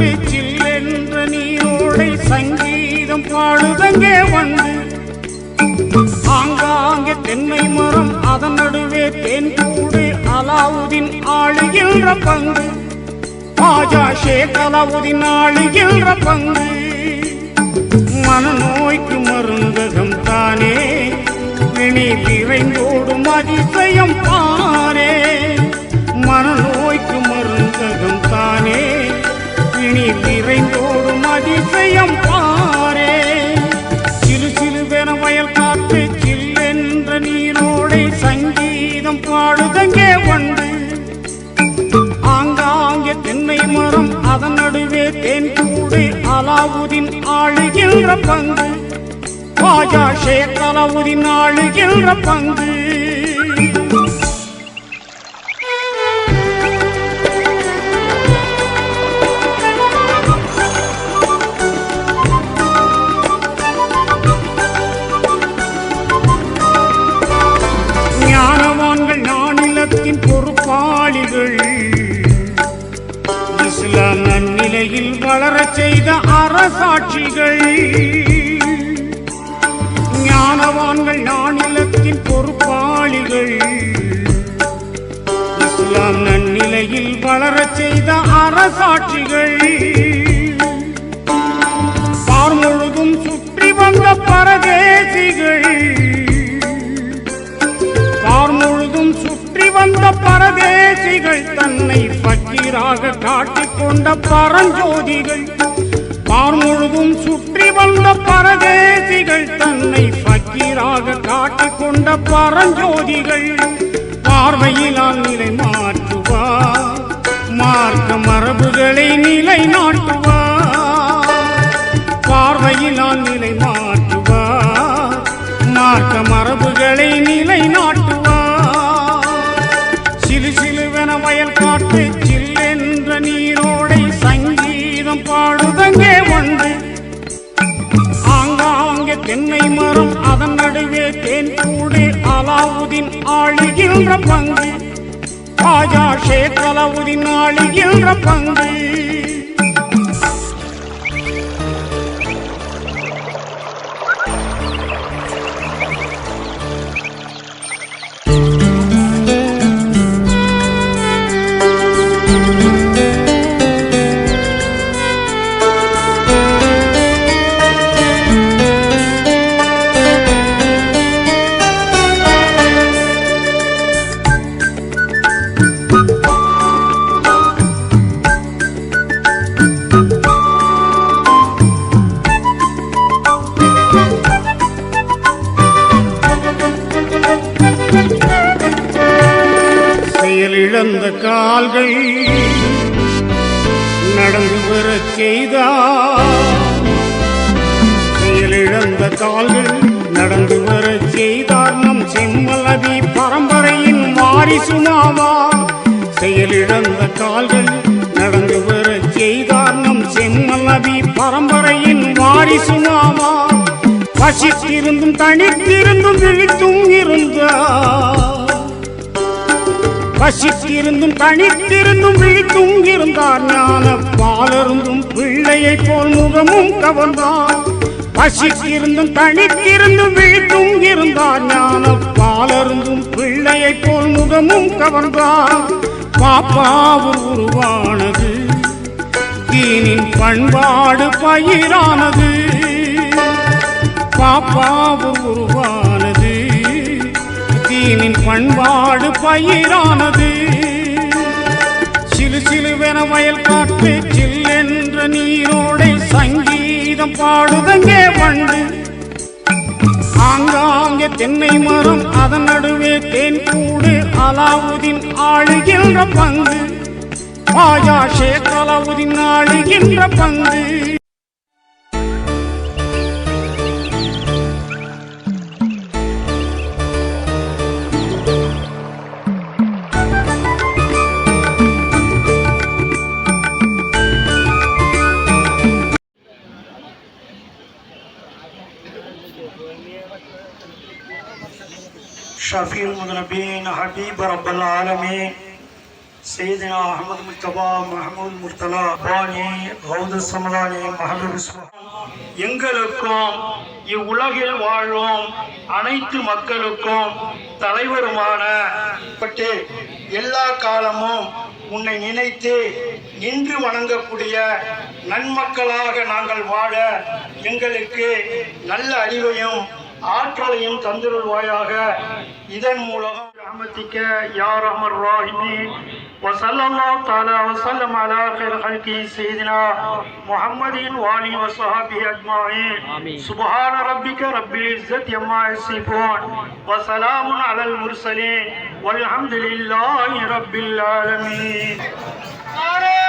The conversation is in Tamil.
காற்று சில்லென்ற நீரோடை சங்கீதம் பாடுதங்கே வந்து. ஆங்காங்கே தென்னை மரம் அதன் நடுவே தேன் கூடு அலாவுதீன் ஆளுகின்ற பங்கு. ராஜா ஷேக் அலாவுதீன் ஆளுகின்ற பங்கு. மனநோய்க்கு மருந்தகம் தானே வினி விரைந்தோடும் அதிசயம் பாரே அலாவுதீன் ஆளுகின்ற பங்கு. ராஜா ஷேக் அலாவுதீன் ஆளுகின்ற பங்கு. பொறுப்பாளிகள். இஸ்லாம் நன்னிலையில் வளரச் செய்த அரசாட்சிகள். ஞானவான்கள் நானிலத்தின் பொறுப்பாளிகள். இஸ்லாம் நன்னிலையில் வளரச் செய்த அரசாட்சிகள். பார் முழுதும் சுற்றி வந்த பரதேசிகள். வந்த பரதேசிகள் தன்னை பக்கீராக காட்டிக்கொண்ட பரஞ்சோதிகள். பார் முழுதும் சுற்றி வந்த பரதேசிகள் தன்னை பக்கீராக காட்டிக்கொண்ட பரஞ்சோதிகள். பார்வையிலால் நிலை பாடுதங்கே வந்து ஆங்காங்கே தென்னை மரம் அதன் நடுவே தேன் கூடு அலாவுதீன் ஆளுகின்ற பங்கு. ராஜா ஷேக் அலாவுதீன் ஆளுகின்ற பங்கு. இழந்த கால்கள் நடந்து வரச் செய்தார். செயலிழந்த கால்கள் நடந்து வரச் செய்தார். நம் செம்மலவி பரம்பரையின் வாரிசுமாவா செயலிழந்த கால்கள் நடந்து வரச் செய்தார். நம் செம்மலவி பரம்பரையின் வாரிசுமாவா பசித்திருந்தும் தனித்திருந்தும் விழித்தும் இருந்தார். பசித்திருந்தும் தனித்திருந்தும் விழித்தும் இருந்தார் ஞான பாலருந்தும் பிள்ளையை போல் முகமும் கவர்ந்தார். பசித்திருந்தும் தனித்திருந்தும் விழித்தும் இருந்தார் ஞான பாலருந்தும் பிள்ளையை போல் முகமும் கவர்ந்தார். பாப்பாவூர் உருவானது தீனின் பண்பாடு பயிரானது. பாப்பாவூர் உருவானது. தீனின் பண்பாடு பயிரானது. சிலு சிலுவென வயல் காட்டு சில்லென்ற நீரோடை சங்கீதம் பாடுதங்கே பண்டு ஆங்காங்கே தென்னை மரம் அதன் நடுவே தேன் கூடு அலாவுதீன் ஆளுகின்ற பங்கு. ராஜா ஷேக் அலாவுதீன் ஆளுகின்ற பங்கு. شفيع المذنبين حبيب رب العالمين سيدنا أحمد مصطفى محمود مرتضى பாணி கௌத சமதானி மஹபூப் எங்களுக்கும் இவ்வுலகில் வாழும் அனைத்து மக்களுக்கும் தலைவருமான பட்டு எல்லா காலமும் உன்னை நினைத்து நின்று வணங்கக்கூடிய நன்மக்களாக நாங்கள் வாழ எங்களுக்கு நல்ல அறிவையும் ஆற்றலையும் தந்திருவாயாக இதன் மூலம் ரஹமத்திக்க யா ரஹமர் ராஹிமீன் وصلى الله تعالى وسلم على خير خلقه سيدنا محمد وآله وصحبه أجمعين سبحان ربك رب العزة عما يصفون وسلام على المرسلين والحمد لله رب العالمين نعرہ تکبیر